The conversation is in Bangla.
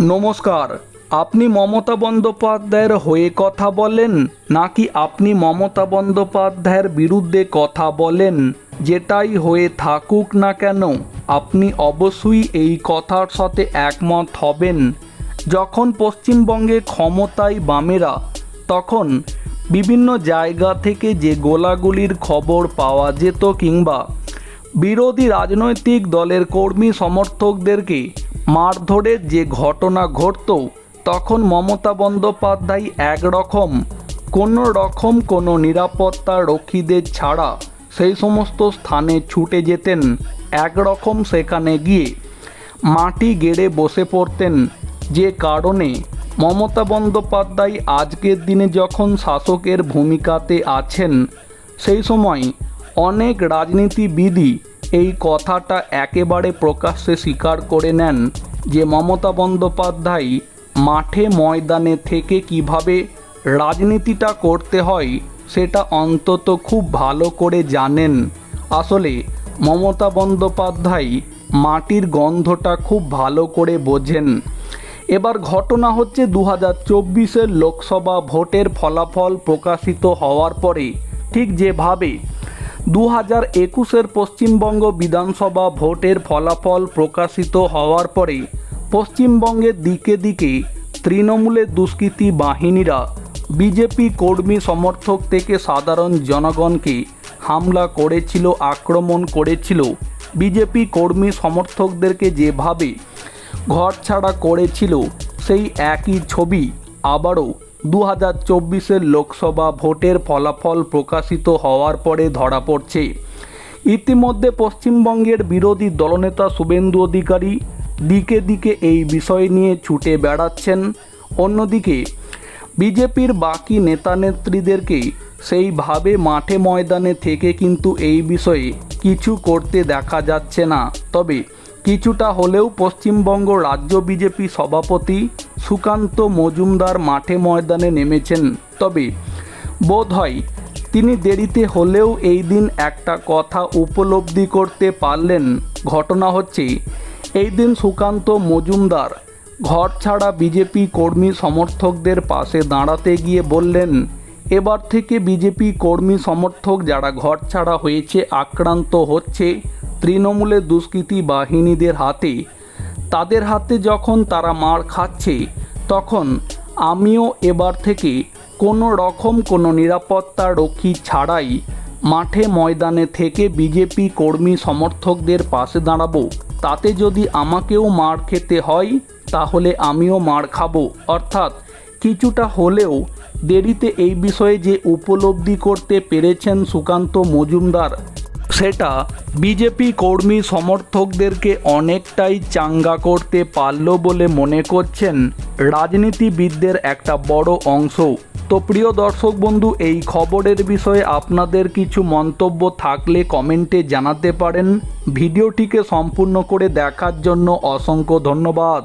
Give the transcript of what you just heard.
নমস্কার, আপনি মমতা বন্দ্যোপাধ্যায়ের হয়ে কথা বলেন, নাকি আপনি মমতা বন্দ্যোপাধ্যায়ের বিরুদ্ধে কথা বলেন? যেটাই হয়ে থাকুক না কেন, আপনি অবশ্যই এই কথার সাথে একমত হবেন। যখন পশ্চিমবঙ্গে ক্ষমতায় বামেরা, তখন বিভিন্ন জায়গা থেকে যে গোলাগুলির খবর পাওয়া যেত কিংবা বিরোধী রাজনৈতিক দলের কর্মী সমর্থকদেরকে মারধরের যে ঘটনা ঘটত, তখন মমতা বন্দ্যোপাধ্যায় একরকম। কোনো রকম কোনো নিরাপত্তা রক্ষীদের ছাড়া সেই সমস্ত স্থানে ছুটে যেতেন, একরকম সেখানে গিয়ে মাটি গেড়ে বসে পড়তেন। যে কারণে মমতা বন্দ্যোপাধ্যায় আজকের দিনে যখন শাসকের ভূমিকাতে আছেন, সেই সময় অনেক রাজনীতিবিদই এই কথাটা একেবারে প্রকাশ্যে স্বীকার করে নেন যে মমতা বন্দ্যোপাধ্যায় মাঠে ময়দানে থেকে কীভাবে রাজনীতিটা করতে হয় সেটা অন্তত খুব ভালো করে জানেন। আসলে মমতা বন্দ্যোপাধ্যায় মাটির গন্ধটা খুব ভালো করে বোঝেন। এবার ঘটনা হচ্ছে দু হাজার লোকসভা ভোটের ফলাফল প্রকাশিত হওয়ার পরে ঠিক যেভাবে দু হাজার একুশের পশ্চিমবঙ্গ বিধানসভা ভোটের ফলাফল প্রকাশিত হওয়ার পরে পশ্চিমবঙ্গের দিকে দিকে তৃণমূলের দুষ্কৃতী বাহিনীরা বিজেপি কর্মী সমর্থক থেকে সাধারণ জনগণকে হামলা করেছিল, আক্রমণ করেছিল। বিজেপি কর্মী সমর্থকদেরকে যেভাবে ঘরছাড়া করেছিল, সেই একই ছবি আবারও দু হাজার চব্বিশের লোকসভা ভোটের ফলাফল প্রকাশিত হওয়ার পরে ধরা পড়ছে। ইতিমধ্যে পশ্চিমবঙ্গের বিরোধী দলনেতা শুভেন্দু অধিকারী দিকে দিকে এই বিষয় নিয়ে ছুটে বেড়াচ্ছেন। অন্যদিকে, বিজেপির বাকি নেতানেত্রীদেরকে সেইভাবে মাঠে ময়দানে থেকে কিন্তু এই বিষয়ে কিছু করতে দেখা যাচ্ছে না। তবে কিছুটা হলেও পশ্চিমবঙ্গ রাজ্য বিজেপি সভাপতি সুকান্ত মজুমদার মাঠে ময়দানে নেমেছেন। তবে বোধ হয় তিনি দেরিতে হলেও এই দিন একটা কথা উপলব্ধি করতে পারলেন। ঘটনা হচ্ছে, এই দিন সুকান্ত মজুমদার ঘর ছাড়া বিজেপি কর্মী সমর্থকদের পাশে দাঁড়াতে গিয়ে বললেন, এবার থেকে বিজেপি কর্মী সমর্থক যারা ঘর ছাড়া হয়েছে, আক্রান্ত হচ্ছে তৃণমূলের দুষ্কৃতী বাহিনীদের হাতে। তাদের হাতে যখন তারা মার খাচ্ছে, তখন আমিও এবার থেকে কোনো রকম কোনো নিরাপত্তা রক্ষী ছাড়াই মাঠে ময়দানে থেকে বিজেপি কর্মী সমর্থকদের পাশে দাঁড়াবো। তাতে যদি আমাকেও মার খেতে হয়, তাহলে আমিও মার খাব। অর্থাৎ কিছুটা হলেও দেরিতে এই বিষয়ে যে উপলব্ধি করতে পেরেছেন সুকান্ত মজুমদার সেটা বিজেপি কর্মী সমর্থকদেরকে অনেকটাই চাঙ্গা করতে পারল বলে মনে করছেন রাজনীতিবিদদের একটা বড় অংশ। তো প্রিয় দর্শক বন্ধু, এই খবরের বিষয়ে আপনাদের কিছু মন্তব্য থাকলে কমেন্টে জানাতে পারেন। ভিডিওটিকে সম্পূর্ণ করে দেখার জন্য অসংখ্য ধন্যবাদ।